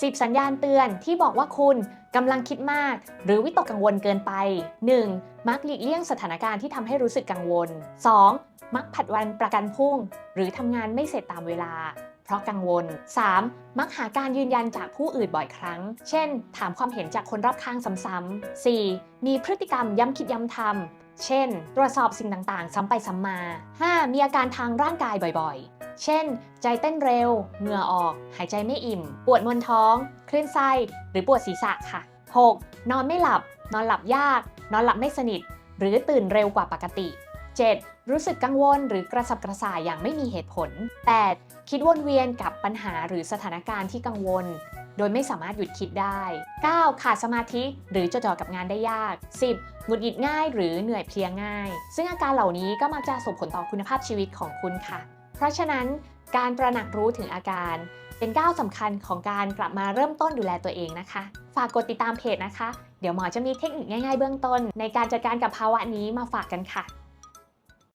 10 สัญญาณเตือนที่บอกว่าคุณกำลังคิดมาก หรือวิตกกังวลเกินไป 1. มักหลีกเลี่ยงสถานการณ์ที่ทำให้รู้สึกกังวล 2. มักผัดวันประกันพรุ่ง หรือทำงานไม่เสร็จตามเวลา เพราะกังวล 3. มักหาการยืนยันจากผู้อื่นบ่อยครั้ง เช่น ถามความเห็นจากคนรอบข้างซ้ำๆ 4. มีพฤติกรรมย้ำคิดย้ำทำเช่น ตรวจสอบสิ่งต่างๆ ซ้ำไปซ้ำมา 5. มีอาการทางร่างกายบ่อยๆ เช่น ใจเต้นเร็ว เหงื่อออก หายใจไม่อิ่ม ปวดมวนท้อง คลื่นไส้ หรือปวดศีรษะค่ะ 6. นอนไม่หลับ นอนหลับยาก นอนหลับไม่สนิท หรือตื่นเร็วกว่าปกติ 7. รู้สึกกังวลหรือกระสับกระส่ายอย่างไม่มีเหตุผล 8. คิดวนเวียนกับปัญหาหรือสถานการณ์ที่กังวล โดยไม่สามารถหยุดคิดได้ 9. ขาดสมาธิหรือจดจ่อกับงานได้ยาก 10. หงุดหงิดง่ายหรือเหนื่อยเพลียง่าย ซึ่งอาการเหล่านี้ก็มักจะส่งผลต่อคุณภาพชีวิตของคุณค่ะ ราะฉะนั้นการตระหนักรู้ถึงอาการ เป็นก้าวสำคัญของการกลับมาเริ่มต้นดูแลตัวเองนะคะ ฝากกดติดตามเพจนะคะ เดี๋ยวหมอจะมีเทคนิคง่ายๆเบื้องต้น ในการจัดการกับภาวะนี้มาฝากกันค่ะ